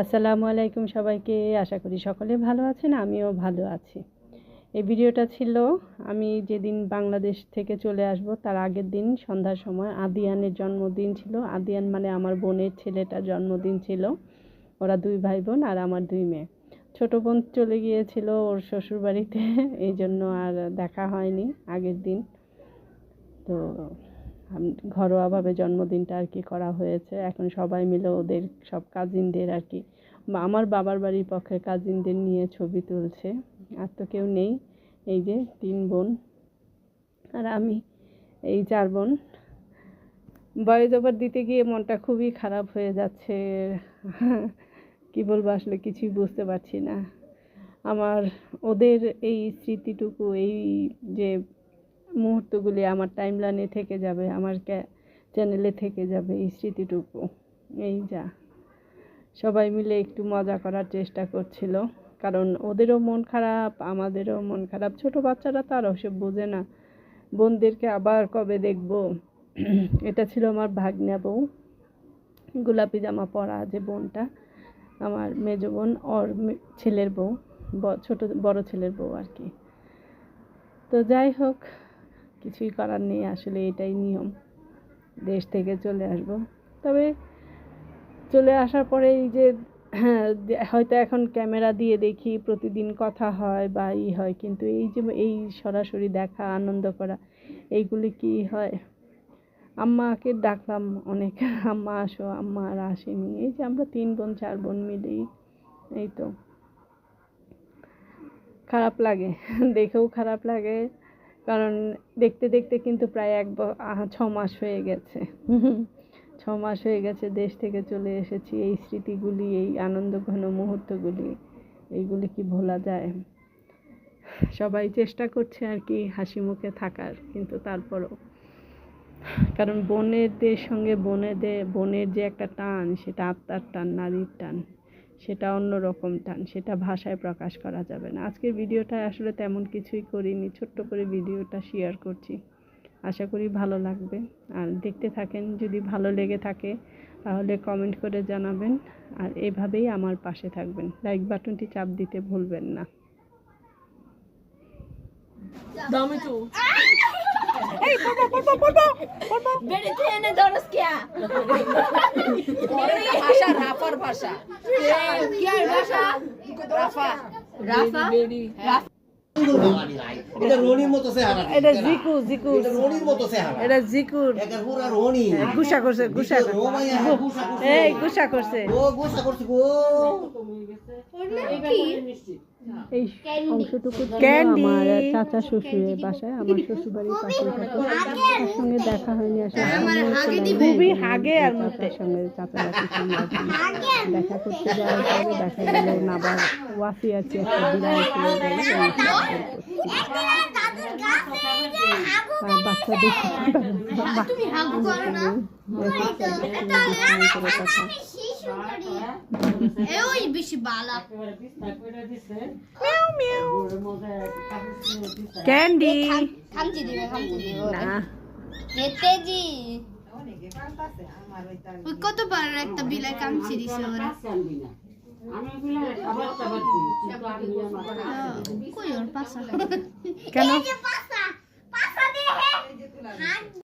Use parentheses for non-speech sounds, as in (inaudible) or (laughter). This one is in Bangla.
আসসালামু আলাইকুম সবাইকে। আশা করি সকলে ভালো আছেন, আমিও ভালো আছি। এই ভিডিওটা ছিল, আমি যেদিন বাংলাদেশ থেকে চলে আসব তার আগের দিন, সন্ধ্যার সময়। আদিয়ানের জন্মদিন ছিল। আদিয়ান মানে আমার বোনের ছেলেটার জন্মদিন ছিল। ওরা দুই ভাই বোন আর আমার দুই মেয়ে। ছোট বোন চলে গিয়েছিল ওর শ্বশুরবাড়িতে, এই জন্য আর দেখা হয়নি আগের দিন। তো ঘরোয়াভাবে জন্মদিনটা আর কি করা হয়েছে। এখন সবাই মিলে ওদের সব কাজিনদের আর কি আমার বাবার বাড়ির পক্ষে কাজিনদের নিয়ে ছবি তুলছে। আর তো কেউ নেই, এই যে তিন বোন আর আমি, এই চার বোন। বয়স ওভার দিতে গিয়ে মনটা খুবই খারাপ হয়ে যাচ্ছে। (laughs) কি বলব, আসলে কিছুই বুঝতে পারছি না। আমার, ওদের এই স্মৃতিটুকু, এই যে মুহূর্তগুলি আমার টাইমলাইনে থেকে যাবে, আমার চ্যানেলে থেকে যাবে, এই স্মৃতিটুকু। এই যা। সবাই মিলে একটু মজা করার চেষ্টা করছিল। কারণ ওদেরও মন খারাপ, আমাদেরও মন খারাপ। ছোট বাচ্চারা তো আর ওসব বোঝে না। বোনদেরকে আবার কবে দেখব? এটা ছিল আমার ভাগ্না বউ। গোলাপি জামা পরা যে বোনটা, আমার মেজ বোন, ওর ছেলের বউ ছোট, বড় ছেলের বউ আর কি। তো যাই হোক কিছুই করার নেই, আসলে এটাই নিয়ম। দেশ থেকে চলে আসব। তবে চলে আসার পরে এই যে হ্যাঁ (clears throat) হয়তো এখন ক্যামেরা দিয়ে দেখি, প্রতিদিন কথা হয় বা ই হয়, কিন্তু এই যে, এই সরাসরি দেখা, আনন্দ করা, এইগুলি কি হয়? আম্মাকে ডাকলাম অনেক। (laughs) আম্মা আসো, আম্মা আর আসেনি। এই যে আমরা তিন বোন, চার বোন মিলেই, এই তো। খারাপ লাগে, (laughs) দেখেও খারাপ লাগে। কারণ দেখতে দেখতে কিন্তু প্রায় এক ছ মাস হয়ে গেছে। ছ মাস হয়ে গেছে, দেশ থেকে চলে এসেছি। এই স্মৃতিগুলি, এই আনন্দ ঘন মুহূর্তগুলি, এইগুলি কি ভোলা যায়? সবাই চেষ্টা করছে আর কি হাসি মুখে থাকার, কিন্তু তারপরও। কারণ বোনেদের সঙ্গে বোনেদের বোনের যে একটা টান, সেটা আত্মার টান, নারীর টান। সেটা অন্য রকম টান সেটা ভাষায় প্রকাশ করা যাবে না। আজকের ভিডিওটা আসলে তেমন কিছুই করিনি ছোট্ট করে ভিডিওটা শেয়ার করছি। আশা করি ভালো লাগবে। আর দেখতে থাকেন যদি ভালো লেগে থাকে তাহলে কমেন্ট করে জানাবেন। আর এভাবেই আমার পাশে থাকবেন। লাইক বাটনটি চাপ দিতে ভুলবেন না। বেড়ে ট্রেনে ধরস কিয়া? ভাষা। রাফার ভাষা কিয়ার ভাষা রাফা। রাফা এটা রনির মতো চেহারা এটা জিকু জিকু। এটা রনির মতো চেহারা এটা পুরা রনি। গুসা করছে গুসা করছে। এই গুসা করছে। ও গুসা করছে গো। এই অংশটুকু আমার চাচা শ্বশুরের বাসায় আমার শ্বশুর বাড়ির পাশে থাকে তার সঙ্গে দেখা হয়নি আসলে খুবই হাগে আর চাচার সঙ্গে চাচা সঙ্গে দেখা করতে যাওয়ার পরে দেখা গেল না আবার ওয়াসি আছে একটা বিড়াল গেল এই আর বাচ্চা দেখে তুমি হাগু করো না কথা এ ওই বেশি বালা ক্যান্ডি খামচি দিবে খামচি দিবে না। নেতেজি। ওই কত বার একটা বিলাই কামচি দিছে ওরা। কই ওর পাশা? কেন? পাশা পাশা দে।